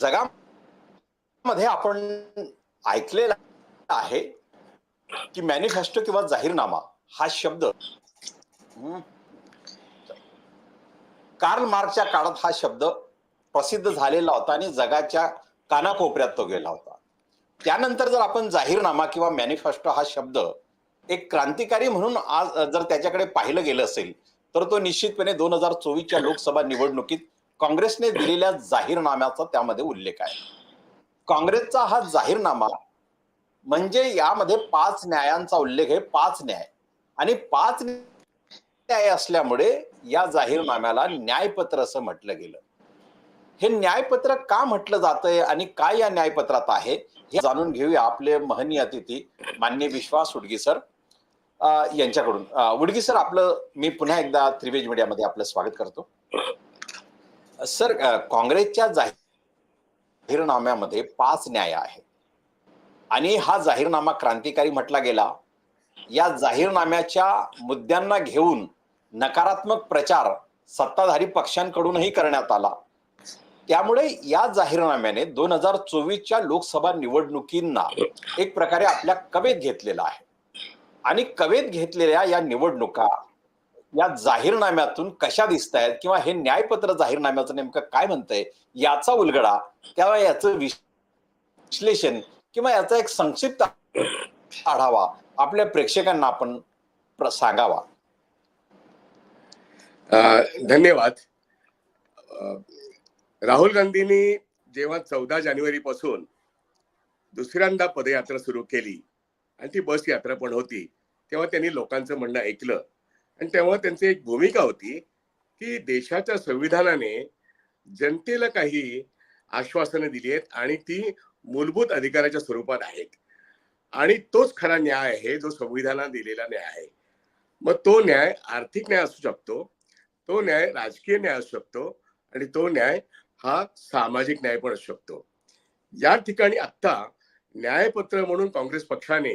जगामध्ये आपण ऐकलेला आहे की मॅनिफेस्टो किंवा जाहीरनामा हा शब्द कार्ल मार्कच्या काळात हा शब्द प्रसिद्ध झालेला होता आणि जगाच्या कानाकोपऱ्यात तो गेला होता. त्यानंतर जर आपण जाहीरनामा किंवा मॅनिफेस्टो हा शब्द एक क्रांतिकारी म्हणून आज जर त्याच्याकडे पाहिलं गेलं असेल तर तो निश्चितपणे दोन हजार चोवीसच्या लोकसभा निवडणुकीत काँग्रेसने दिलेल्या जाहीरनाम्याचा त्यामध्ये उल्लेख आहे. काँग्रेसचा हा जाहीरनामा म्हणजे यामध्ये पाच न्यायांचा उल्लेख आहे पाच न्याय. आणि पाच न्याय असल्यामुळे या जाहीरनाम्याला न्यायपत्र असं म्हटलं गेलं. हे न्यायपत्र का म्हटलं जातंय आणि काय या न्यायपत्रात आहे हे जाणून घेऊया आपले महनीय अतिथी मान्य विश्वास उडगी सर. यांच्याकडून. उडगी सर आपलं मी पुन्हा एकदा त्रिवेज मीडियामध्ये आपलं स्वागत करतो. सर काँग्रेसच्या जाहीरनाम्यामध्ये पाच न्याय आहेत. आणि हा जाहीरनामा क्रांतिकारी म्हटला गेला. या जाहीरनाम्याच्या मुद्द्यांना घेऊन नकारात्मक प्रचार सत्ताधारी पक्षांकडूनही करण्यात आला. त्यामुळे या जाहीरनाम्याने दोन हजार चोवीसच्या लोकसभा निवडणुकींना एक प्रकारे आपल्या कवेत घेतलेला आहे. आणि कवेत घेतलेल्या या निवडणुका या जाहीरनाम्यातून कशा दिसत आहेत किंवा हे न्यायपत्र जाहीरनाम्याचं नेमकं काय म्हणतंय याचा उलगडा तेव्हा याचं विश्लेषण किंवा याचा एक संक्षिप्त आढावा आपल्या प्रेक्षकांना आपण सांगावा. धन्यवाद. राहुल गांधींनी जेव्हा चौदा जानेवारी पासून दुसऱ्यांदा पदयात्रा सुरू केली आणि ती बस यात्रा पण होती तेव्हा त्यांनी लोकांचं म्हणणं ऐकलं. आणि तेव्हा त्यांची एक भूमिका होती की देशाच्या संविधानाने जनतेला काही आश्वासनं दिली आहेत आणि ती मूलभूत अधिकाराच्या स्वरूपात आहेत. आणि तोच खरा न्याय आहे जो संविधानात दिलेला न्याय आहे. मग तो न्याय आर्थिक न्याय असू शकतो तो न्याय राजकीय न्याय असू शकतो आणि तो न्याय हा सामाजिक न्याय पण असू शकतो. या ठिकाणी आत्ता न्यायपत्र म्हणून काँग्रेस पक्षाने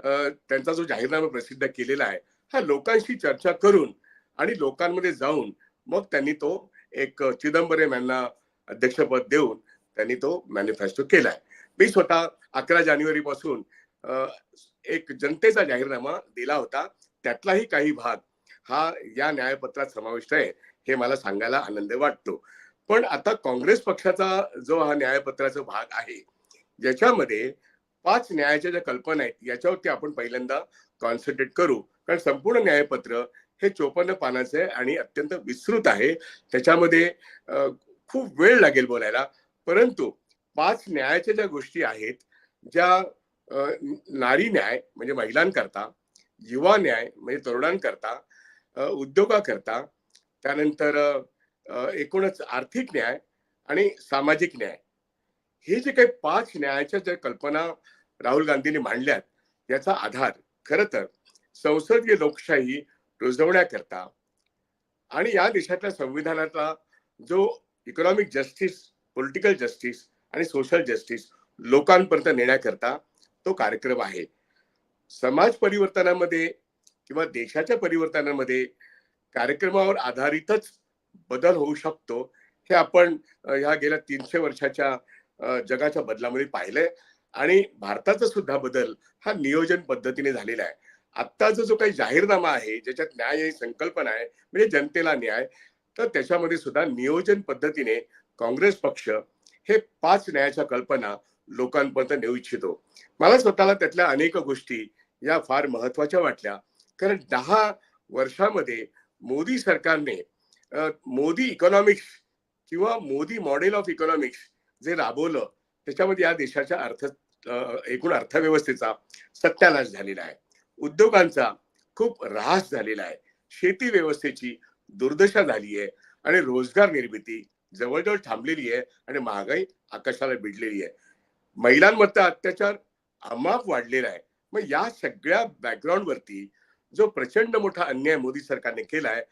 त्यांचा जो जाहीरनामा प्रसिद्ध केलेला आहे हा लोकांशी चर्चा करून आणि लोकांमध्ये जाऊन मग त्यांनी तो एक चिदंबरम यांना अध्यक्षपद देऊन त्यांनी तो मॅनिफेस्टो केलाय. मी स्वतः अकरा जानेवारी पासून एक जनतेचा जाहीरनामा दिला होता. त्यातलाही काही भाग हा या न्यायपत्रात समाविष्ट आहे हे मला सांगायला आनंद वाटतो. पण आता काँग्रेस पक्षाचा जो हा न्यायपत्राचा भाग आहे ज्याच्यामध्ये पाच न्यायाच्या ज्या कल्पना आहेत याच्यावरती आपण पहिल्यांदा कॉन्सन्ट्रेट करू. कारण संपूर्ण न्यायपत्र हे चोपन्न पानाचं आहे आणि अत्यंत विस्तृत आहे. त्याच्यामध्ये खूप वेळ लागेल बोलायला. परंतु पाच न्यायाच्या ज्या गोष्टी आहेत ज्या नारी न्याय म्हणजे महिलांकरता युवा न्याय म्हणजे तरुणांकरता उद्योगाकरता त्यानंतर एकूणच आर्थिक न्याय आणि सामाजिक न्याय. हे जे काही पाच न्यायाच्या ज्या कल्पना राहुल गांधींनी मांडल्यात याचा आधार खर तर संसदीय लोकशाही रुजवण्याकरता आणि या देशातल्या संविधानाचा जो इकॉनॉमिक जस्टिस पॉलिटिकल जस्टिस आणि सोशल जस्टिस लोकांपर्यंत नेण्याकरता तो कार्यक्रम आहे. समाज परिवर्तनामध्ये किंवा देशाच्या परिवर्तनामध्ये कार्यक्रमावर आधारितच बदल होऊ शकतो हे आपण ह्या गेल्या तीनशे वर्षाच्या जगाच्या बदलामध्ये पाहिलंय. आणि भारताचा सुद्धा बदल हा नियोजन पद्धतीने झालेला आहे. आत्ताचा जो काही जाहीरनामा आहे ज्याच्यात न्याय ही संकल्पना आहे म्हणजे जनतेला न्याय तर त्याच्यामध्ये सुद्धा नियोजन पद्धतीने काँग्रेस पक्ष हे पाच न्यायाच्या कल्पना लोकांपर्यंत नेऊ इच्छितो. मला स्वतःला त्यातल्या अनेक गोष्टी या फार महत्त्वाच्या वाटल्या. कारण दहा वर्षामध्ये मोदी सरकारने मोदी इकॉनॉमिक्स किंवा मोदी मॉडेल ऑफ इकॉनॉमिक्स जे राबवलं त्याच्यामध्ये या देशाच्या अर्थ एकूण अर्थव्यवस्थेचा सत्यानाश झालेला आहे. उद्योगांचा खूप ऱ्हास झालेला आहे. शेती व्यवस्थेची दुर्दशा झाली आहे आणि रोजगार निर्मिती जवळजवळ थांबलेली आहे आणि महागाई आकाशाला भिडलेली आहे. महिलांवरचा अत्याचार अमाप वाढलेला आहे. मग या सगळ्या बॅकग्राऊंड वरती जो प्रचंड मोठा अन्याय मोदी सरकारने केलाय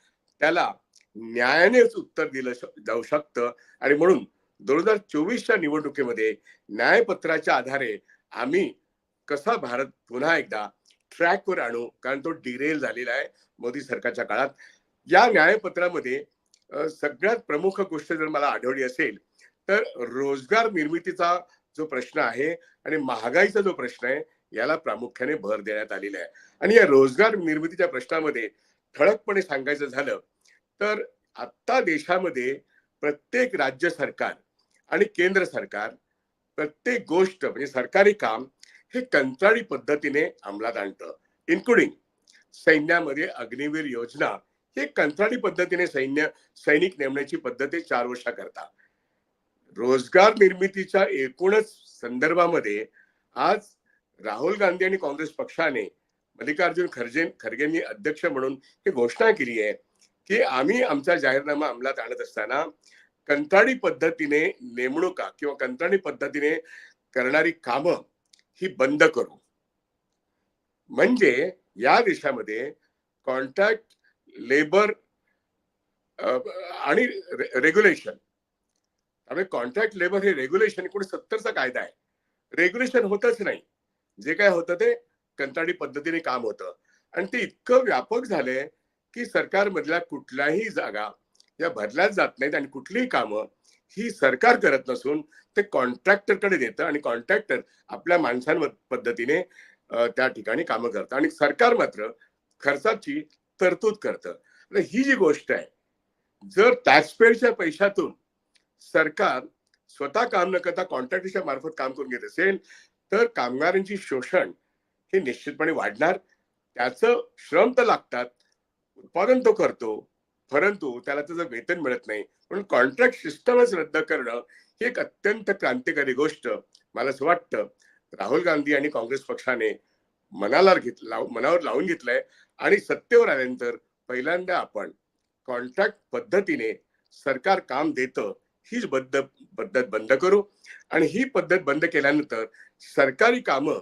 त्याला न्यायानेच उत्तर दिलं जाऊ शकतं. आणि म्हणून दोन हजार चोवीसच्या निवडणुकीमध्ये न्यायपत्राच्या आधारे आम्ही कसा भारत पुन्हा एकदा ट्रॅकवर आणू कारण तो डिरेल झालेला आहे मोदी सरकारच्या काळात. या न्यायपत्रामध्ये सगळ्यात प्रमुख गोष्ट जर मला आढळली असेल तर रोजगार निर्मितीचा जो प्रश्न आहे आणि महागाईचा जो प्रश्न आहे याला प्रामुख्याने भर देण्यात आलेला आहे. आणि या रोजगार निर्मितीच्या प्रश्नामध्ये ठळकपणे सांगायचं झालं तर आत्ता देशामध्ये प्रत्येक राज्य सरकार आणि केंद्र सरकार प्रत्येक गोष्ट म्हणजे सरकारी काम हे कंत्राळी पद्धतीने अंमलात आणतं. इन्क्लुडिंग सैन्यामध्ये अग्निवीर योजना. हे कंत्राटी पद्धतीने सैन्य सैनिक नेमण्याची पद्धत चार चार वर्षाकरता रोजगार निर्मितीच्या एकूणच संदर्भामध्ये आज राहुल गांधी आणि काँग्रेस पक्षाने मल्लिकार्जुन खरगे खरगेंनी अध्यक्ष म्हणून ही घोषणा केली आहे की आम्ही आमचा जाहीरनामा अंमलात आणत असताना कंत्राटी पद्धतीने नेमणुका किंवा कंत्राटी पद्धतीने करणारी कामं ही बंद करू. म्हणजे या देशामध्ये कॉन्ट्रॅक्ट लेबर आणि रेग्युलेशन. त्यामुळे कॉन्ट्रॅक्ट लेबर हे रेग्युलेशन एकोणीस सत्तरचा कायदा आहे. रेग्युलेशन होतच नाही. जे काय होतं ते कंत्राटी पद्धतीने काम होतं. आणि ते इतकं व्यापक झालंय की सरकारमधल्या कुठल्याही जागा या भरल्याच जात नाहीत आणि कुठलीही कामं ही सरकार करत नसून ते कॉन्ट्रॅक्टरकडे देतं आणि कॉन्ट्रॅक्टर आपल्या माणसां पद्धतीने त्या ठिकाणी कामं करतं. आणि सरकार मात्र खर्चाची तरतूद करतं. ही जी गोष्ट आहे जर टॅक्सपेअरच्या पैशातून सरकार स्वतः काम न करता कॉन्ट्रॅक्टरच्या मार्फत काम करून घेत असेल तर कामगारांची शोषण हे निश्चितपणे वाढणार. त्याचं श्रम तर लागतात उत्पादन तो करतो परंतु त्याला त्याचं वेतन मिळत नाही. म्हणून कॉन्ट्रॅक्ट सिस्टमच रद्द करणं ही एक अत्यंत क्रांतिकारी गोष्ट मला असं वाटतं. राहुल गांधी आणि काँग्रेस पक्षाने मनाला घेतला मनावर लावून घेतलंय आणि सत्तेवर आल्यानंतर पहिल्यांदा आपण कॉन्ट्रॅक्ट पद्धतीने सरकार काम देतं हीच बद्ध पद्धत बंद करू. आणि ही पद्धत बंद केल्यानंतर सरकारी कामं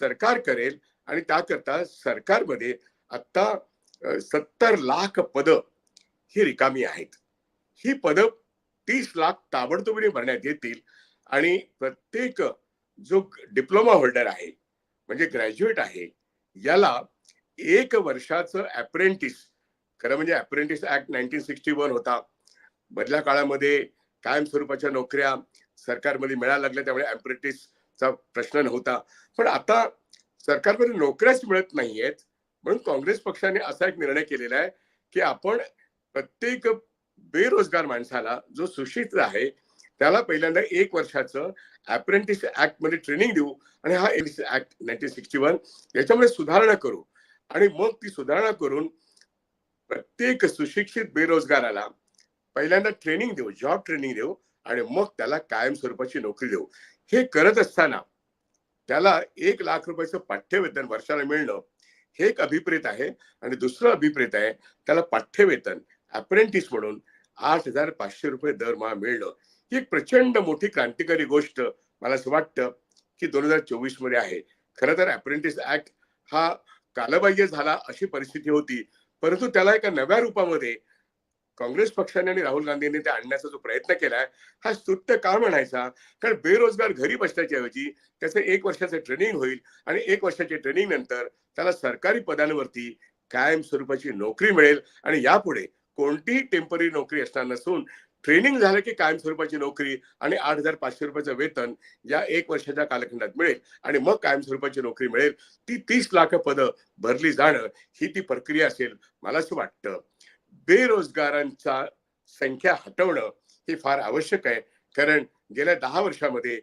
सरकार करेल आणि त्याकरता सरकारमध्ये आत्ता सत्तर लाख पदं ही रिकामी आहेत. ही पदं तीस लाख ताबडतोबीने भरण्यात येतील आणि प्रत्येक जो डिप्लोमा होल्डर आहे म्हणजे ग्रॅज्युएट आहे याला एक वर्षाचं अप्रेंटिस खरं म्हणजे apprentice act nineteen sixty one होता. बदल्या काळामध्ये कायमस्वरूपाच्या नोकऱ्या सरकारमध्ये मिळायला लागल्या त्यामुळे अप्रेंटिसचा प्रश्न नव्हता. पण आता सरकारमध्ये नोकऱ्याच मिळत नाहीयेत म्हणून काँग्रेस पक्षाने असा एक निर्णय केलेला आहे की आपण प्रत्येक बेरोजगार माणसाला जो सुशिक्षित आहे त्याला पहिल्यांदा एक वर्षाचं अप्रेंटिस ऍक्टमध्ये ट्रेनिंग देऊ आणि हा ऍक्ट नाईन्टीन सिक्स्टी वन याच्यामध्ये सुधारणा करू. आणि मग ती सुधारणा करून प्रत्येक सुशिक्षित बेरोजगाराला पहिल्यांदा ट्रेनिंग देऊ जॉब ट्रेनिंग देऊ आणि मग त्याला कायम स्वरूपाची नोकरी देऊ. हे करत असताना त्याला एक लाख रुपयाचं पाठ्यवेतन वर्षाला मिळणं हे एक अभिप्रेत आहे. आणि दुसरं अभिप्रेत आहे त्याला पाठ्यवेतन अप्रेंटिस म्हणून आठ हजार पाचशे रुपये दरमहा मिळणं ही एक प्रचंड मोठी क्रांतिकारी गोष्ट मला असं वाटतं की दोन हजार चोवीसमध्ये आहे. खरं तर अप्रेंटिस ऍक्ट हा कालबाह्य झाला अशी परिस्थिती होती. परंतु त्याला एका नव्या रूपामध्ये काँग्रेस पक्षाने आणि राहुल गांधींनी ते आणण्याचा जो प्रयत्न केलाय हा स्तुत्य का म्हणायचा? कारण बेरोजगार घरी बसण्याच्या ऐवजी त्याचं एक वर्षाचं ट्रेनिंग होईल आणि एक वर्षाच्या ट्रेनिंग नंतर त्याला सरकारी पदांवरती कायम स्वरूपाची नोकरी मिळेल आणि यापुढे कोणतीही टेंपररी नोकरी असणार नसून ट्रेनिंग झालं की कायम स्वरूपाची नोकरी आणि आठ हजार पाचशे रुपयाचं वेतन या एक वर्षाच्या कालखंडात मिळेल. आणि मग कायम स्वरूपाची नोकरी मिळेल. ती तीस लाख पदं भरली जाणं ही ती प्रक्रिया असेल मला असं वाटतं. बेरोजगारांचा संख्या हटवणं हे फार आवश्यक आहे. कारण गेल्या दहा वर्षामध्ये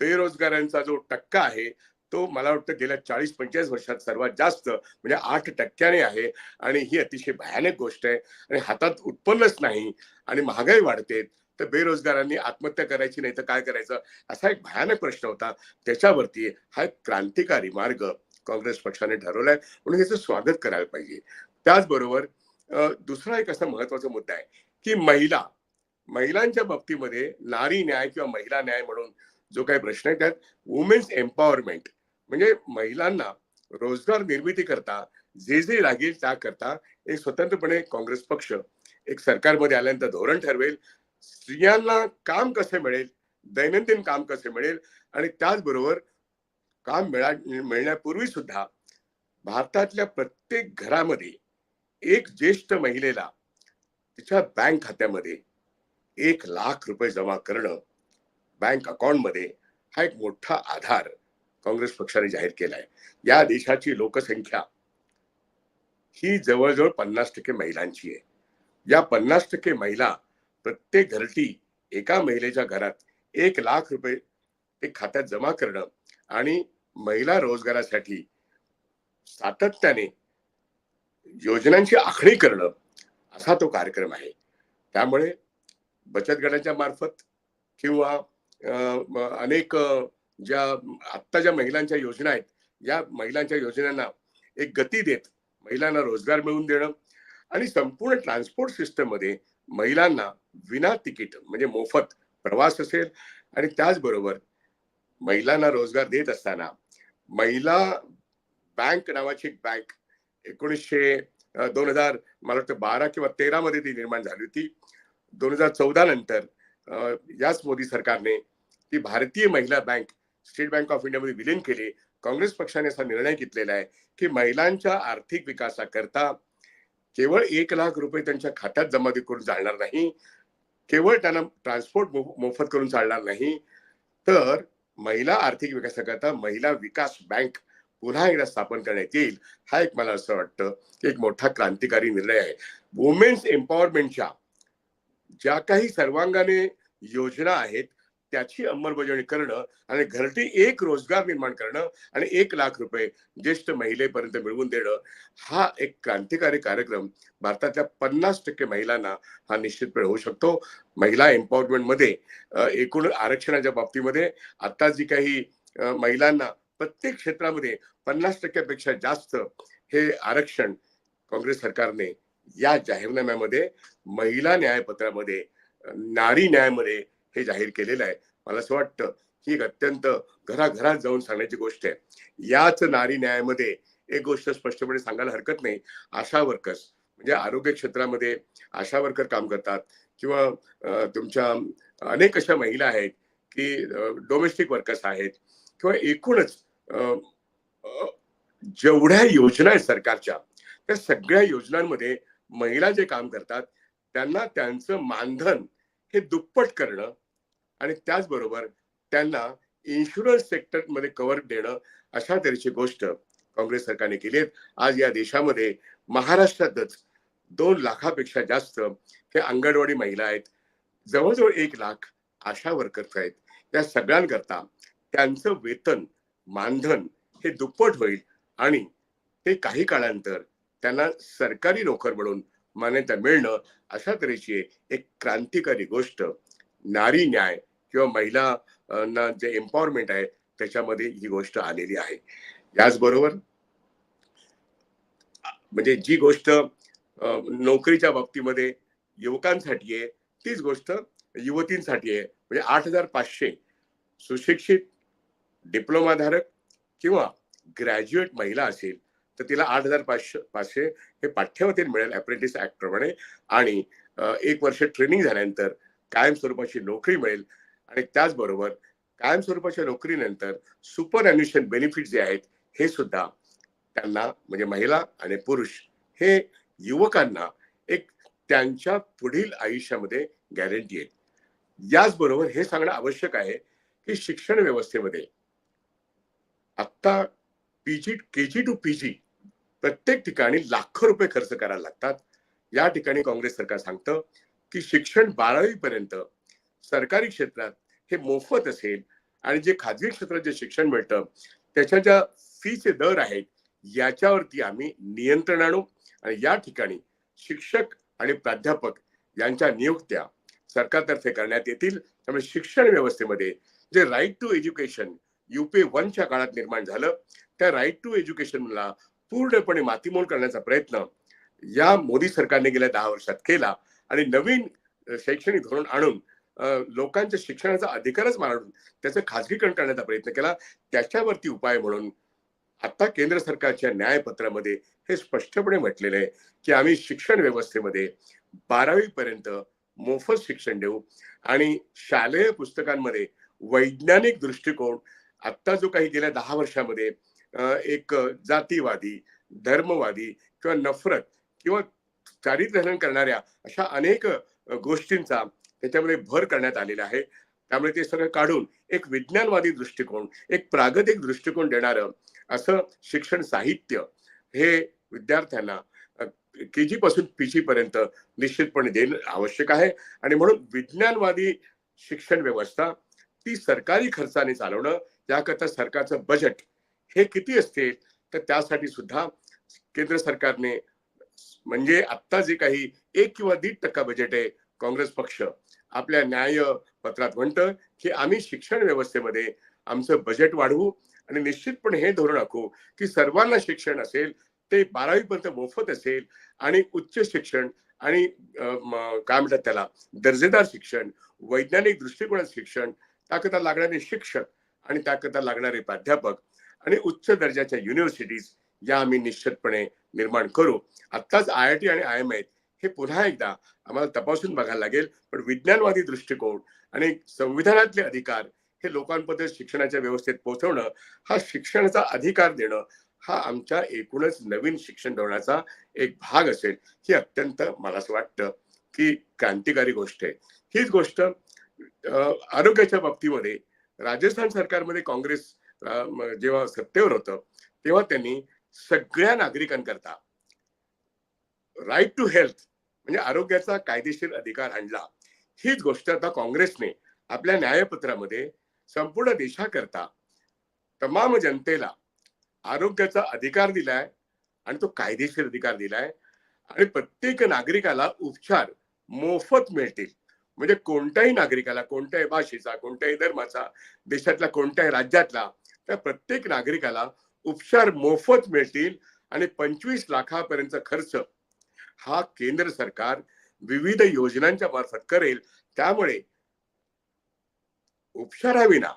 बेरोजगारांचा जो टक्का आहे तो मला वाटतं गेल्या चाळीस पंचेचाळीस वर्षात सर्वात जास्त म्हणजे आठ टक्क्याने आहे. आणि ही अतिशय भयानक गोष्ट आहे. आणि हातात उत्पन्नच नाही आणि महागाई वाढते तर बेरोजगारांनी आत्महत्या करायची नाही तर काय करायचं? असा एक भयानक प्रश्न होता. त्याच्यावरती हा एक क्रांतिकारी मार्ग काँग्रेस पक्षाने ठरवलाय. म्हणून याचं स्वागत करायला पाहिजे. त्याचबरोबर दुसरा एक असा महत्त्वाचा मुद्दा आहे की महिला महिलांच्या बाबतीमध्ये नारी न्याय किंवा महिला न्याय म्हणून जो काही प्रश्न आहे त्यात वुमेन्स एम्पॉवरमेंट म्हणजे महिलांना रोजगार निर्मिती करता जे जे लागेल त्या करता एक स्वतंत्रपणे काँग्रेस पक्ष एक सरकारमध्ये आल्यानंतर धोरण ठरवेल. स्त्रियांना काम कसे मिळेल? दैनंदिन काम कसे मिळेल? आणि त्याचबरोबर काम मिळा मिळण्यापूर्वी सुद्धा भारतातल्या प्रत्येक घरामध्ये एक ज्येष्ठ महिलेला तिच्या बँक खात्यामध्ये एक लाख रुपये जमा करणं बँक अकाउंटमध्ये हा एक मोठा आधार काँग्रेस पक्षाने जाहीर केलाय. या देशाची लोकसंख्या ही जवळजवळ पन्नास टक्के महिलांची आहे. या पन्नास टक्के महिला प्रत्येक घरटी एका महिलेच्या घरात एक लाख रुपये ते खात्यात जमा करणं आणि महिला रोजगारासाठी सातत्याने योजनांची आखणी करणं असा तो कार्यक्रम आहे. त्यामुळे बचत गटाच्या मार्फत किंवा अनेक ज्या आत्ता ज्या महिलांच्या योजना आहेत या महिलांच्या योजनांना एक गती देत महिलांना रोजगार मिळवून देणं आणि संपूर्ण ट्रान्सपोर्ट सिस्टममध्ये महिलांना विना तिकीट म्हणजे मोफत प्रवास असेल आणि त्याचबरोबर महिलांना रोजगार देत असताना महिला बँक नावाची एक बँक एकोणीसशे दोन हजार मला वाटतं बारा किंवा तेरा मध्ये ती निर्माण झाली होती. दोन हजार चौदा नंतर याच मोदी सरकारने ती भारतीय महिला बँक स्टेट बँक ऑफ इंडियामध्ये विलीन केले. काँग्रेस पक्षाने असा निर्णय घेतलेला आहे की महिलांच्या आर्थिक विकासाकरता केवळ एक लाख रुपये त्यांच्या खात्यात जमा करून चालणार नाही. केवळ त्यांना ट्रान्सपोर्ट मोफत करून चालणार नाही. तर महिला आर्थिक विकासाकरता महिला विकास बँक पुन्हा एकदा स्थापन करण्यात येईल हा एक मला असं वाटतं. की एक मोठा क्रांतिकारी निर्णय आहे. वुमेन्स एम्पॉवरमेंटच्या ज्या काही सर्वांगाने योजना आहेत त्याची अंमलबजावणी करणं आणि घरटी एक रोजगार निर्माण करणं आणि एक लाख रुपये ज्येष्ठ महिलेपर्यंत मिळवून देणं हा एक क्रांतिकारी कार्यक्रम भारतातल्या पन्नास टक्के महिलांना हा निश्चितपणे होऊ शकतो. महिला एम्पॉवरमेंटमध्ये एकूण आरक्षणाच्या बाबतीमध्ये आता जी काही महिलांना प्रत्येक क्षेत्रामध्ये पन्नास टक्क्यापेक्षा जास्त हे आरक्षण काँग्रेस सरकारने या जाहीरनाम्यामध्ये महिला न्यायपत्रामध्ये नारी न्यायामध्ये हे जाहीर केलेलं आहे. मला असं वाटतं ही एक अत्यंत घराघरात जाऊन सांगण्याची गोष्ट आहे. याच नारी न्यायामध्ये एक गोष्ट स्पष्टपणे सांगायला हरकत नाही. आशा वर्कर्स म्हणजे आरोग्य क्षेत्रामध्ये आशा वर्कर काम करतात किंवा तुमच्या अनेक अशा महिला आहेत की डोमेस्टिक वर्कर्स आहेत किंवा एकूणच जेवढ्या योजना आहेत सरकारच्या त्या सगळ्या योजनांमध्ये महिला जे काम करतात त्यांना त्यांचं मानधन हे दुप्पट करणं आणि त्याचबरोबर त्यांना इन्शुरन्स सेक्टरमध्ये कव्हर देणं अशा तऱ्हेची गोष्ट काँग्रेस सरकारने केली आहे आज या देशामध्ये महाराष्ट्रातच दोन लाखापेक्षा जास्त हे अंगणवाडी महिला आहेत. जवळजवळ एक लाख आशा वर्कर्स आहेत. या सगळ्यांकरता त्यांचं वेतन मानधन हे दुप्पट होईल आणि ते काही काळानंतर त्यांना सरकारी नोकर म्हणून मान्यता मिळणं अशा तऱ्हेची एक क्रांतिकारी गोष्ट नारी न्याय किंवा महिला ना जे एम्पॉवरमेंट आहे त्याच्यामध्ये ही गोष्ट आलेली आहे. याचबरोबर म्हणजे जी गोष्ट नोकरीच्या बाबतीमध्ये युवकांसाठी आहे तीच गोष्ट युवतींसाठी आहे. म्हणजे आठ हजार पाचशे सुशिक्षित डिप्लोमाधारक किंवा ग्रॅज्युएट महिला असेल तर तिला आठ हजार पाचशे पाचशे हे पाठ्यवतील मिळेल अप्रेंटिस ऍक्ट प्रमाणे. आणि एक वर्ष ट्रेनिंग झाल्यानंतर कायमस्वरूपाची नोकरी मिळेल. आणि त्याचबरोबर कायमस्वरूपाच्या नोकरीनंतर सुपर अन्युशन बेनिफिट जे आहेत हे सुद्धा त्यांना म्हणजे महिला आणि पुरुष हे युवकांना एक त्यांच्या पुढील आयुष्यामध्ये गॅरंटी आहे याचबरोबर हे सांगणं आवश्यक आहे की शिक्षण व्यवस्थेमध्ये आत्ता PG K G to PG प्रत्येक ठिकाणी लाखो रुपये खर्च करायला लागतात. या ठिकाणी काँग्रेस सरकार सांगतं की शिक्षण बारावी पर्यंत सरकारी क्षेत्रात हे मोफत असेल आणि जे खाजगी क्षेत्रात जे शिक्षण मिळतं त्याच्या ज्या फीचे दर आहेत याच्यावरती आम्ही नियंत्रण आणू आणि या ठिकाणी शिक्षक आणि प्राध्यापक यांच्या नियुक्त्या सरकारतर्फे करण्यात येतील. त्यामुळे शिक्षण व्यवस्थेमध्ये जे राईट टू एज्युकेशन युपी वनच्या काळात निर्माण झालं त्या राईट टू एज्युकेशनला पूर्णपणे मातीमोल करण्याचा प्रयत्न या मोदी सरकारने गेल्या दहा वर्षात केला आणि नवीन शैक्षणिक धोरण आणून लोकांच्या शिक्षणाचा अधिकारच मारून त्याचं खाजगीकरण करण्याचा प्रयत्न केला. त्याच्यावरती उपाय म्हणून आता केंद्र सरकारच्या न्यायपत्रामध्ये हे स्पष्टपणे म्हटलेलं आहे की आम्ही शिक्षण व्यवस्थेमध्ये बारावी पर्यंत मोफत शिक्षण देऊ आणि शालेय पुस्तकांमध्ये वैज्ञानिक दृष्टिकोन आत्ता जो काही गेल्या दहा वर्षामध्ये एक जातीवादी धर्मवादी किंवा नफरत किंवा चारित्र्यहनन करणाऱ्या अशा अनेक गोष्टींचा त्याच्यामध्ये भर करण्यात आलेला आहे. त्यामुळे ते सगळं काढून एक विज्ञानवादी दृष्टिकोन एक प्रागतिक दृष्टिकोन देणारं असं शिक्षण साहित्य हे विद्यार्थ्यांना के जी पासून पीजी पर्यंत निश्चितपणे देणं आवश्यक आहे. आणि म्हणून विज्ञानवादी शिक्षण व्यवस्था ती सरकारी खर्चाने चालवणं याकरता सरकारचं बजेट हे किती असते तर त्यासाठी सुद्धा केंद्र सरकारने म्हणजे आता जे काही एक किंवा दीड टक्का बजेट आहे काँग्रेस पक्ष आपल्या न्याय पत्रात म्हणतं की आम्ही शिक्षण व्यवस्थेमध्ये आमचं बजेट वाढवू आणि निश्चितपणे हे धोरण आखू की सर्वांना शिक्षण असेल ते बारावीपर्यंत मोफत असेल आणि उच्च शिक्षण आणि काय म्हणतात त्याला दर्जेदार शिक्षण वैज्ञानिक दृष्टिकोनात शिक्षण त्याकरता लागणारे शिक्षक आणि त्याकरता लागणारे प्राध्यापक आणि उच्च दर्जाच्या युनिव्हर्सिटीज या आम्ही निश्चितपणे निर्माण करू. आत्ताच आय आय टी आणि आय एम हे पुन्हा एकदा आम्हाला तपासून बघायला लागेल. पण विज्ञानवादी दृष्टिकोन आणि संविधानातले अधिकार हे लोकांपर्यंत शिक्षणाच्या व्यवस्थेत पोहोचवणं हा शिक्षणाचा अधिकार देणं हा आमच्या एकूणच नवीन शिक्षण धोरणाचा एक भाग असेल ही अत्यंत मला असं वाटतं की क्रांतिकारी गोष्ट आहे. हीच गोष्ट अं, आरोग्याच्या बाबतीमध्ये राजस्थान सरकारमध्ये काँग्रेस जेव्हा सत्तेवर होतं तेव्हा त्यांनी सगळ्या नागरिकांकरता राईट टू हेल्थ म्हणजे आरोग्याचा कायदेशीर अधिकार आणला. हीच गोष्ट आता काँग्रेसने आपल्या न्यायपत्रामध्ये संपूर्ण देशाकरता तमाम जनतेला आरोग्याचा अधिकार दिलाय आणि तो कायदेशीर अधिकार दिलाय आणि प्रत्येक नागरिकाला उपचार मोफत मिळतील. म्हणजे कोणत्याही नागरिकाला कोणत्याही भाषेचा कोणत्याही धर्माचा देशातला कोणत्याही राज्यातला त्या प्रत्येक नागरिकाला उपचार मोफत मिळतील आणि पंचवीस लाखापर्यंत खर्च हा केंद्र सरकार विविध योजनांच्या मार्फत करेल. त्यामुळे उपचाराविना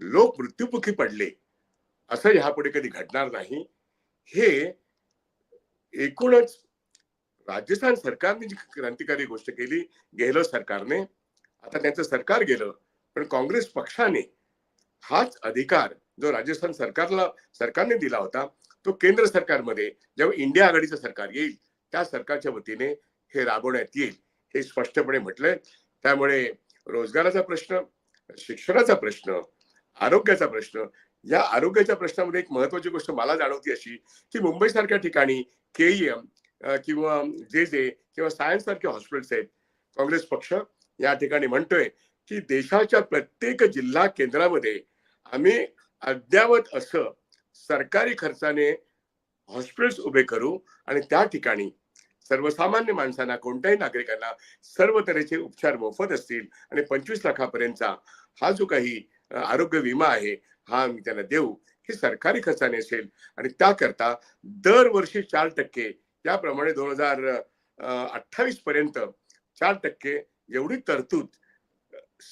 लोक मृत्युमुखी पडले. असं ह्यापुढे कधी घडणार नाही. हे एकूणच राजस्थान सरकारने जी क्रांतिकारी गोष्ट केली गेलं सरकारने आता त्यांचं सरकार गेलं पण काँग्रेस पक्षाने हाच अधिकार जो राजस्थान सरकारला सरकारने दिला होता तो केंद्र सरकारमध्ये जेव्हा इंडिया आघाडीचं सरकार येईल त्या सरकारच्या वतीने हे राबवण्यात येईल हे स्पष्टपणे म्हटलंय. त्यामुळे रोजगाराचा प्रश्न शिक्षणाचा प्रश्न आरोग्याचा प्रश्न या आरोग्याच्या प्रश्नामध्ये एक महत्वाची गोष्ट मला जाणवती अशी की मुंबई सारख्या ठिकाणी केईएम किंवा जे जे किंवा सायन्स सारखे हॉस्पिटल्स आहेत काँग्रेस पक्ष या ठिकाणी म्हणतोय की देशाच्या प्रत्येक जिल्हा केंद्रामध्ये आम्ही अद्यावत असं सरकारी खर्चाने हॉस्पिटल्स उभे करू आणि त्या ठिकाणी सर्वसामान्य माणसांना कोणत्याही नागरिकांना सर्व तऱ्हेचे उपचार मोफत असतील आणि पंचवीस लाखापर्यंतचा हा जो काही आरोग्य विमा आहे हा आम्ही त्यांना देऊ हे सरकारी खर्चाने असेल. आणि त्याकरता दरवर्षी चार टक्के त्याप्रमाणे दोन हजार अठ्ठावीस पर्यंत चार टक्के एवढी तरतूद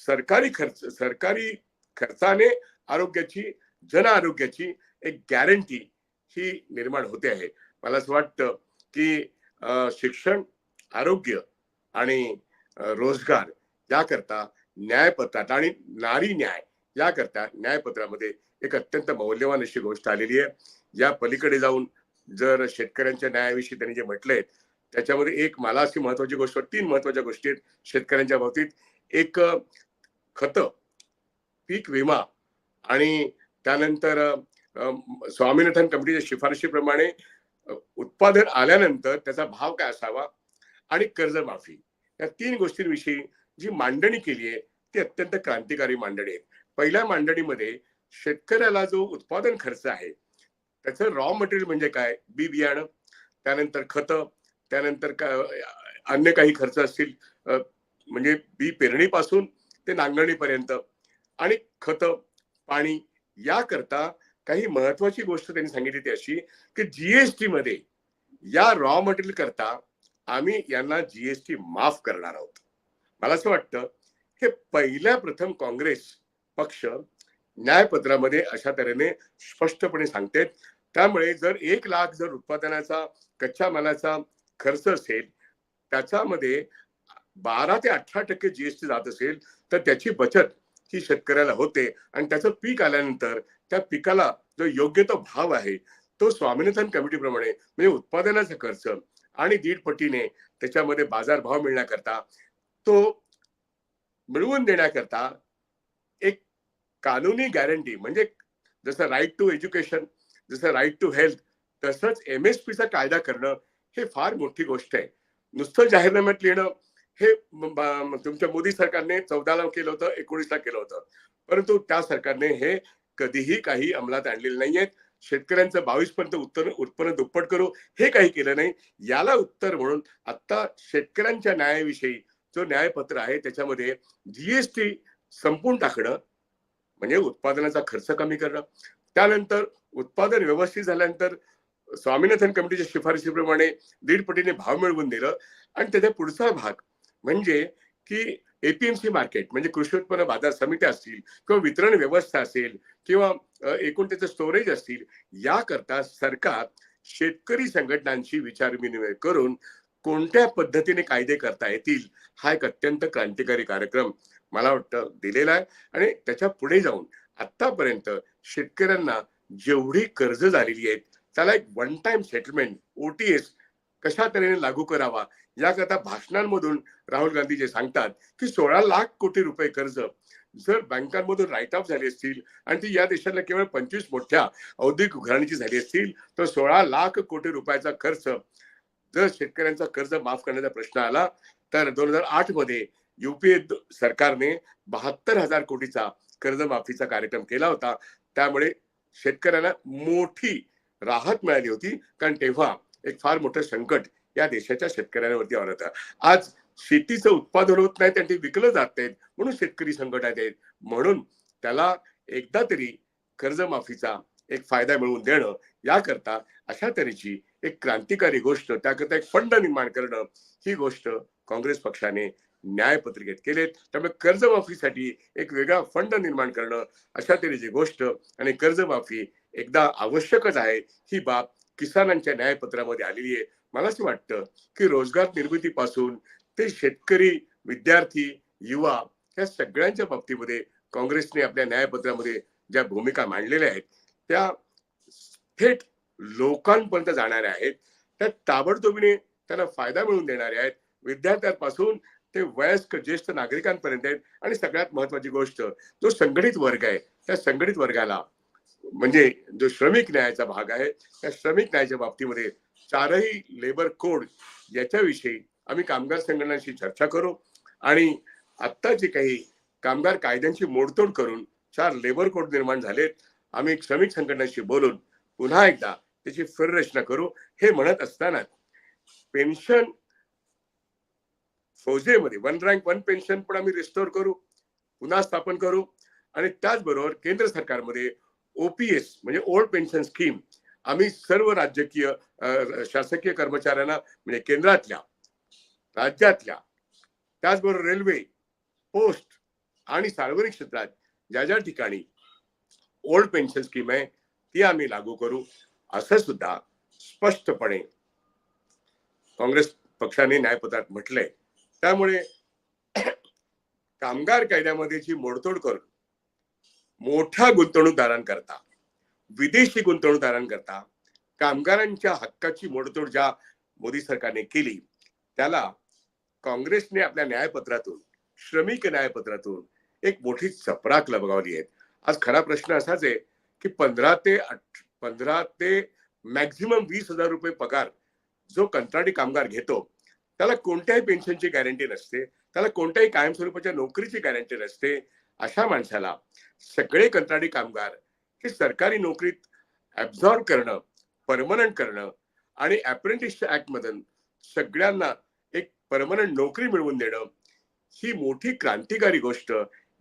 सरकारी खर्च सरकारी खर्चाने आरोग्याची जन आरोग्याची एक गॅरंटी ही निर्माण होते आहे. मला असं वाटतं की शिक्षण आरोग्य आणि रोजगार याकरता न्यायपत्रात आणि नारी न्याय याकरता न्यायपत्रामध्ये एक अत्यंत मौल्यवान अशी गोष्ट आलेली आहे. या पलीकडे जाऊन जर शेतकऱ्यांच्या न्यायाविषयी त्यांनी जे म्हटलंय त्याच्यामध्ये एक मला अशी महत्वाची गोष्ट तीन महत्त्वाच्या गोष्टी आहेत शेतकऱ्यांच्या बाबतीत. एक खत पीक विमा आणि त्यानंतर स्वामीनाथन कमिटीच्या शिफारशीप्रमाणे उत्पादन आल्यानंतर त्याचा भाव काय असावा आणि कर्जमाफी. या तीन गोष्टींविषयी जी मांडणी केली आहे ती अत्यंत क्रांतिकारी मांडणी आहे. पहिल्या मांडणीमध्ये शेतकऱ्याला जो उत्पादन खर्च आहे त्याचं रॉ मटेरियल म्हणजे काय? बी बियाणं त्यानंतर खत त्यानंतर का- अन्य काही खर्च असतील म्हणजे बी पेरणीपासून ते नांगरणीपर्यंत आणि खत पाणी याकरता काही महत्वाची गोष्ट त्यांनी सांगितली ती अशी की जीएसटी मध्ये या रॉ मटेरियल करता आम्ही यांना जीएसटी माफ करणार आहोत. मला असं वाटतं हे पहिल्या प्रथम काँग्रेस पक्ष न्यायपत्रामध्ये अशा तऱ्हेने स्पष्टपणे सांगतेत. त्यामुळे जर एक लाख जर उत्पादनाचा कच्च्या मालाचा खर्च असेल त्याच्यामध्ये बारा ते अठरा टक्के जीएसटी जात असेल तर त्याची बचत ही शेतकऱ्याला होते. आणि त्याचं पीक आल्यानंतर त्या पिकाला जो योग्य तो भाव आहे तो स्वामीनाथन कमिटीप्रमाणे म्हणजे उत्पादनाचा खर्च आणि दीड पटीने त्याच्यामध्ये बाजारभाव मिळण्याकरता तो मिळवून देण्याकरता एक कानूनी गॅरंटी म्हणजे जसं राईट टू एज्युकेशन जसं राईट टू हेल्थ तसंच एम एस पीचा कायदा करणं हे फार मोठी गोष्ट आहे. नुसतं जाहीरनाम्यात लिहिणं हे तुमच्या मोदी सरकारने चौदाला केलं होतं एकोणीसला केलं होतं. परंतु त्या सरकारने हे कधीही काही अंमलात आणलेले नाहीयेत. शेतकऱ्यांचं बावीस पर्यंत उत्तर उत्पन्न दुप्पट करू. हे काही केलं नाही. याला उत्तर म्हणून आता शेतकऱ्यांच्या न्यायाविषयी जो न्यायपत्र आहे त्याच्यामध्ये जीएसटी संपून टाकणं म्हणजे उत्पादनाचा खर्च कमी करणं. त्यानंतर उत्पादन व्यवस्थित झाल्यानंतर स्वामीनाथन कमिटीच्या शिफारशीप्रमाणे दीड पटीने भाव मिळवून दिलं. आणि त्याचा पुढचा भाग म्हणजे की एपीएमसी मार्केट म्हणजे कृषी उत्पन्न बाजार समित्या असतील किंवा वितरण व्यवस्था असेल किंवा एकूण त्याचं स्टोरेज असतील याकरता सरकार शेतकरी संघटनांशी विचारविनिमय करून कोणत्या पद्धतीने कायदे करता येतील हा एक अत्यंत क्रांतिकारी कार्यक्रम मला वाटतं दिलेला आहे. आणि त्याच्या पुढे जाऊन आतापर्यंत शेतकऱ्यांना जेवढी कर्ज झालेली आहेत त्याला एक वन टाइम सेटलमेंट ओटीएस कशा तऱ्हेने लागू करावा? याकरता भाषणांमधून राहुल गांधी जे सांगतात की सोळा लाख कोटी रुपये कर्ज जर बँकांमधून राईट ऑफ झाली असतील आणि ती या देशातल्या केवळ पंचवीस मोठ्या औद्योगिक घराण्याची झाली असतील तर सोळा लाख कोटी रुपयाचा खर्च जर शेतकऱ्यांचा कर्ज माफ करण्याचा प्रश्न आला तर दोन हजार आठमध्ये युपीए सरकारने बहात्तर हजार कोटीचा कर्जमाफीचा कार्यक्रम केला होता. त्यामुळे शेतकऱ्यांना मोठी राहत मिळाली होती. कारण तेव्हा एक फार मोठं संकट या देशाच्या शेतकऱ्यांवरती आणत आज शेतीचं उत्पादन होत नाही त्यांनी ते विकलं जात नाहीत म्हणून शेतकरी संकटात आहेत. म्हणून त्याला एकदा तरी कर्जमाफीचा एक फायदा मिळवून देणं याकरता अशा तऱ्हेची एक क्रांतिकारी गोष्ट त्याकरता एक फंड निर्माण करणं ही गोष्ट काँग्रेस पक्षाने न्यायपत्रिकेत केलेत. त्यामुळे कर्जमाफीसाठी एक वेगळा फंड निर्माण करणं अशा तऱ्हेची गोष्ट आणि कर्जमाफी एकदा आवश्यकच आहे ही बाब किसानांच्या न्यायपत्रामध्ये आलेली आहे. मला असं वाटतं की रोजगार निर्मितीपासून ते शेतकरी विद्यार्थी युवा या सगळ्यांच्या बाबतीमध्ये काँग्रेसने आपल्या न्यायपत्रामध्ये ज्या भूमिका मांडलेल्या आहेत त्या थेट लोकांपर्यंत जाणाऱ्या आहेत. त्या ताबडतोबीने त्यांना फायदा मिळवून देणाऱ्या आहेत. विद्यार्थ्यांपासून ते वयस्क ज्येष्ठ नागरिकांपर्यंत आहेत. आणि सगळ्यात महत्वाची गोष्ट जो संघटित वर्ग आहे त्या संघटित वर्गाला म्हणजे जो श्रमिक न्यायाचा भाग आहे त्या श्रमिक न्यायाच्या बाबतीमध्ये चारही लेबर कोड याच्याविषयी आम्ही कामगार संघटनांशी चर्चा करू आणि आत्ता जे काही कामगार कायद्यांची मोडतोड करून चार लेबर कोड निर्माण झालेत आम्ही श्रमिक संघटनांशी बोलून पुन्हा एकदा त्याची फेररचना करू. हे म्हणत असताना पेन्शन फौजेमध्ये वन रँक वन पेन्शन पण आम्ही रिस्टोर करू पुन्हा स्थापन करू आणि त्याचबरोबर केंद्र सरकारमध्ये ओपीएस म्हणजे ओल्ड पेन्शन स्कीम आम्ही सर्व राजकीय शासकीय कर्मचाऱ्यांना म्हणजे केंद्रातल्या राज्यातल्या त्याचबरोबर रेल्वे पोस्ट आणि सार्वजनिक क्षेत्रात ज्या ज्या ठिकाणी ओल्ड पेन्शन स्कीम आहे ती आम्ही लागू करू असं सुद्धा स्पष्टपणे काँग्रेस पक्षाने न्यायपत्रात म्हटलंय. त्यामुळे कामगार कायद्यामध्ये जी मोडतोड करून मोठ्या गुंतवणूकदारांकरता विदेशी गुंतवणूकदारांकरता कामगारांच्या हक्काची मोडतोड ज्या मोदी सरकारने केली त्याला काँग्रेसने आपल्या न्यायपत्रातून श्रमिक न्यायपत्रातून एक मोठी चपराक लगावली आहे. आज खरा प्रश्न असाच आहे की पंधरा ते अठ पंधरा ते मॅक्झिमम वीस हजार रुपये पगार जो कंत्राटी कामगार घेतो त्याला कोणत्याही पेन्शनची गॅरंटी नसते त्याला कोणत्याही कायमस्वरूपाच्या नोकरीची गॅरंटी नसते अशा माणसाला सगळे कंत्राटी कामगार हे सरकारी नोकरीत ऍब्झॉर्ब करणं परमनंट करणं आणि अप्रेंटिसच्या ऍक्ट मधून सगळ्यांना एक परमनंट नोकरी मिळवून देणं ही मोठी क्रांतिकारी गोष्ट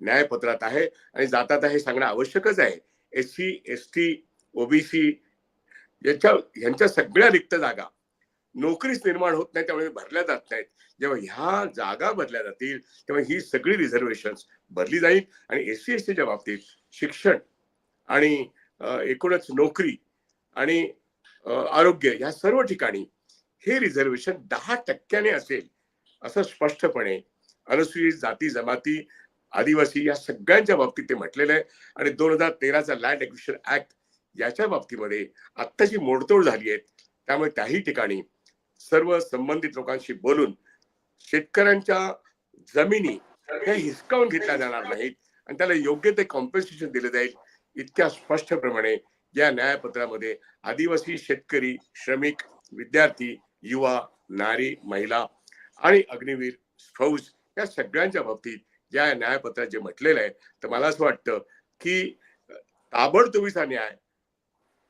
न्यायपत्रात आहे आणि जातात हे सांगणं आवश्यकच आहे. S C S T OBC याच्या ह्यांच्या सगळ्या रिक्त जागा नोकरीच निर्माण होत नाही त्यामुळे भरल्या जात नाहीत. जेव्हा ह्या जागा भरल्या जातील तेव्हा ही सगळी रिझर्वेशन भरली जाईल. आणि एस सी एस टीच्या बाबतीत शिक्षण आणि एकूणच नोकरी आणि आरोग्य ह्या सर्व ठिकाणी हे रिझर्वेशन दहा टक्क्याने असेल असं स्पष्टपणे अनुसूचित जाती जमाती आदिवासी या सगळ्यांच्या बाबतीत ते म्हटलेलं आहे. आणि दोन हजार तेराचा लँड एक्विशन ऍक्ट याच्या बाबतीमध्ये आत्ताची मोडतोड झाली आहे. त्यामुळे त्याही ठिकाणी सर्व संबंधित लोकांशी बोलून शेतकऱ्यांच्या जमिनी हे हिसकावून घेतल्या जाणार नाहीत आणि त्याला योग्य ते कॉम्पेन्सेशन दिले जाईल इतक्या स्पष्टप्रमाणे या न्यायपत्रामध्ये आदिवासी शेतकरी श्रमिक विद्यार्थी युवा नारी महिला आणि अग्निवीर फौज या सगळ्यांच्या बाबतीत या न्यायपत्रात जे म्हटलेलं आहे तर मला असं वाटतं की ताबडतोबीचा न्याय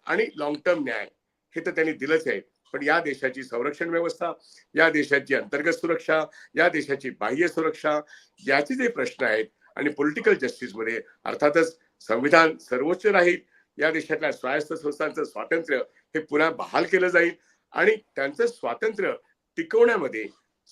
आणि लॉंग टर्म न्याय हे तर त्यांनी दिलंच आहे. पण या देशाची संरक्षण व्यवस्था या देशाची अंतर्गत सुरक्षा या देशाची बाह्य सुरक्षा याचे जे प्रश्न आहेत आणि पॉलिटिकल जस्टिसमध्ये अर्थातच संविधान सर्वोच्च राहील या देशातल्या स्वायत्त संस्थांचं स्वातंत्र्य हे पुन्हा बहाल केलं जाईल आणि त्यांचं स्वातंत्र्य टिकवण्यामध्ये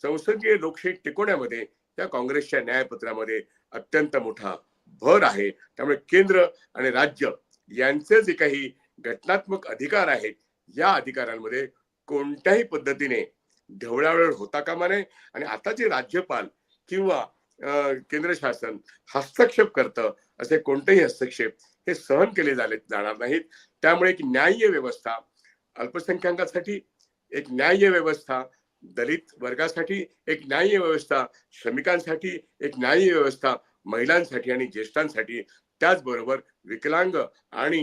संसदीय लोकशाही टिकवण्यामध्ये या काँग्रेसच्या न्यायपत्रामध्ये अत्यंत मोठा भर आहे. त्यामुळे केंद्र आणि राज्य यांचे जे काही घटनात्मक अधिकार आहेत या अधिकारांमध्ये कोणत्याही पद्धतीने ढवळावळ होता कामा नये. आणि आताचे राज्यपाल किंवा केंद्र शासन हस्तक्षेप करतं असे कोणतेही हस्तक्षेप हे सहन केले झाले जाणार नाहीत. त्यामुळे एक न्याय्य व्यवस्था अल्पसंख्याकांसाठी एक न्याय्य व्यवस्था दलित वर्गासाठी एक न्याय्य व्यवस्था श्रमिकांसाठी एक न्याय्य व्यवस्था महिलांसाठी आणि ज्येष्ठांसाठी त्याचबरोबर विकलांग आणि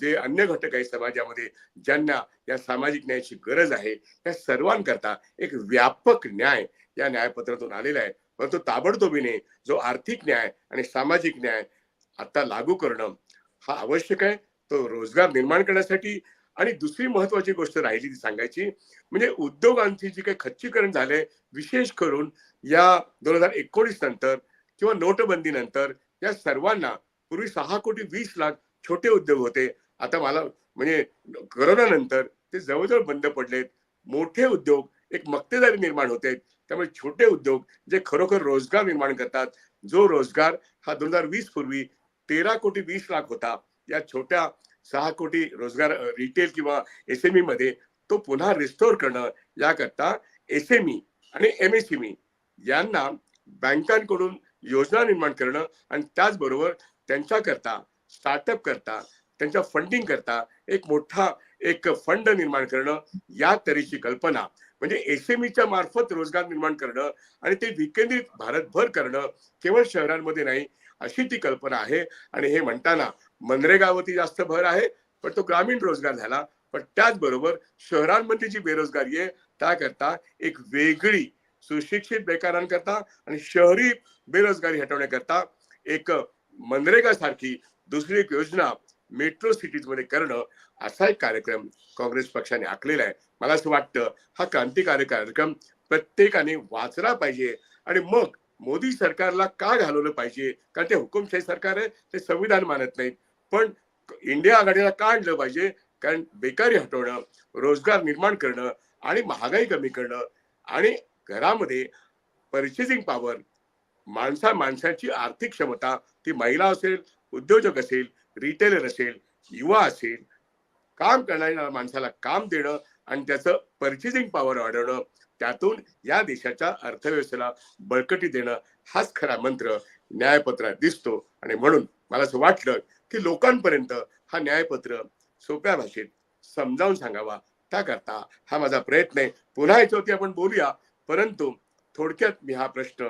जे अन्य घटक आहे समाजामध्ये ज्यांना या सामाजिक न्यायाची गरज आहे या सर्वांकरता एक व्यापक न्याय या न्यायपत्रातून आलेला आहे. परंतु ताबडतोबीने जो आर्थिक न्याय आणि सामाजिक न्याय आता लागू करणं हा आवश्यक आहे. तो रोजगार निर्माण करण्यासाठी आणि दुसरी महत्वाची गोष्ट राहिली ती सांगायची म्हणजे उद्योगांची जी काही खच्चीकरण झालंय विशेष करून या दोन हजार एकोणीस नंतर किंवा नोटबंदी नंतर या सर्वांना पूर्वी सहा कोटी वीस लाख छोटे उद्योग होते. आता मला म्हणजे करोना नंतर ते जवळजवळ बंद पडलेत. मोठे उद्योग एक मक्तेदारी निर्माण होते. त्यामुळे छोटे उद्योग जे खरोखर रोजगार निर्माण करतात जो रोजगार हा दोन हजार वीस पूर्वी तेरा कोटी वीस लाख होता. या छोट्या सहा कोटी रोजगार रिटेल किंवा एस एममध्ये तो पुन्हा रिस्टोर करणं याकरता एस एम ई आणि एम एस एम ई यांना बँकांकडून योजना निर्माण करणं आणि त्याचबरोबर त्यांच्याकरता स्टार्टअप करता त्यांच्या फंडिंग करता एक मोठा एक फंड निर्माण करणं या तऱ्हेची कल्पना. म्हणजे एसएमईच्या मार्फत रोजगार निर्माण करणं आणि ते विकेंद्रित भारतभर करणं केवळ शहरांमध्ये नाही अशी ती कल्पना आहे. आणि हे म्हणताना मनरेगावरती जास्त भर आहे पण तो ग्रामीण रोजगार झाला. पण त्याचबरोबर शहरांमध्ये जी बेरोजगारी आहे त्याकरता एक वेगळी सुशिक्षित बेकारांकरता आणि शहरी बेरोजगारी हटवण्याकरता एक मनरेगा सारखी दुसरी एक योजना मेट्रो सिटीजमध्ये करणं असा एक कार्यक्रम काँग्रेस पक्षाने आखलेला आहे. मला असं वाटतं हा क्रांतिकारक कार्यक्रम प्रत्येकाने वाचला पाहिजे. आणि मग मोदी सरकारला का घालवलं पाहिजे? कारण ते हुकुमशाही सरकार आहे ते संविधान मानत नाहीत. पण इंडिया आघाडीला का आणलं पाहिजे? कारण बेकारी हटवणं रोजगार निर्माण करणं आणि महागाई कमी करणं आणि घरामध्ये परचेसिंग पॉवर माणसा माणसाची आर्थिक क्षमता ती महिला असेल उद्योजक असेल रिटेलर असेल युवा असेल काम करणाऱ्या माणसाला काम देणं आणि त्याचं परचेसिंग पॉवर वाढवणं त्यातून या देशाच्या अर्थव्यवस्थेला बळकटी देणं हाच खरा मंत्र न्यायपत्रात दिसतो. आणि म्हणून मला असं वाटलं की लोकांपर्यंत हा न्यायपत्र सोप्या भाषेत समजावून सांगावा. त्याकरता हा माझा प्रयत्न आहे. पुन्हा याच्यावरती आपण बोलूया. परंतु थोडक्यात मी हा प्रश्न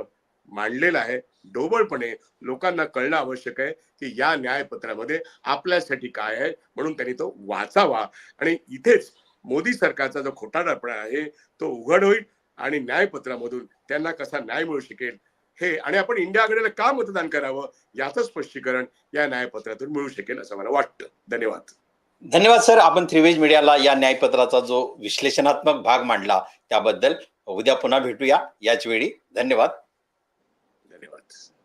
मांडलेला आहे. ढोबळपणे लोकांना कळणं आवश्यक आहे की या न्यायपत्रामध्ये आपल्यासाठी काय आहे म्हणून त्यांनी तो वाचावा. आणि इथेच मोदी सरकारचा जो खोटारडपणा आहे तो उघड होईल आणि न्यायपत्रामधून त्यांना कसा न्याय मिळू शकेल हे आणि आपण इंडिया आघाडीला का मतदान करावं याचं स्पष्टीकरण या न्यायपत्रातून मिळू शकेल असं मला वाटतं. धन्यवाद. धन्यवाद सर. आपण थ्रीवेज मीडियाला या न्यायपत्राचा जो विश्लेषणात्मक भाग मांडला त्याबद्दल उद्या पुन्हा भेटूया. याच वेळी धन्यवाद. धन्यवाद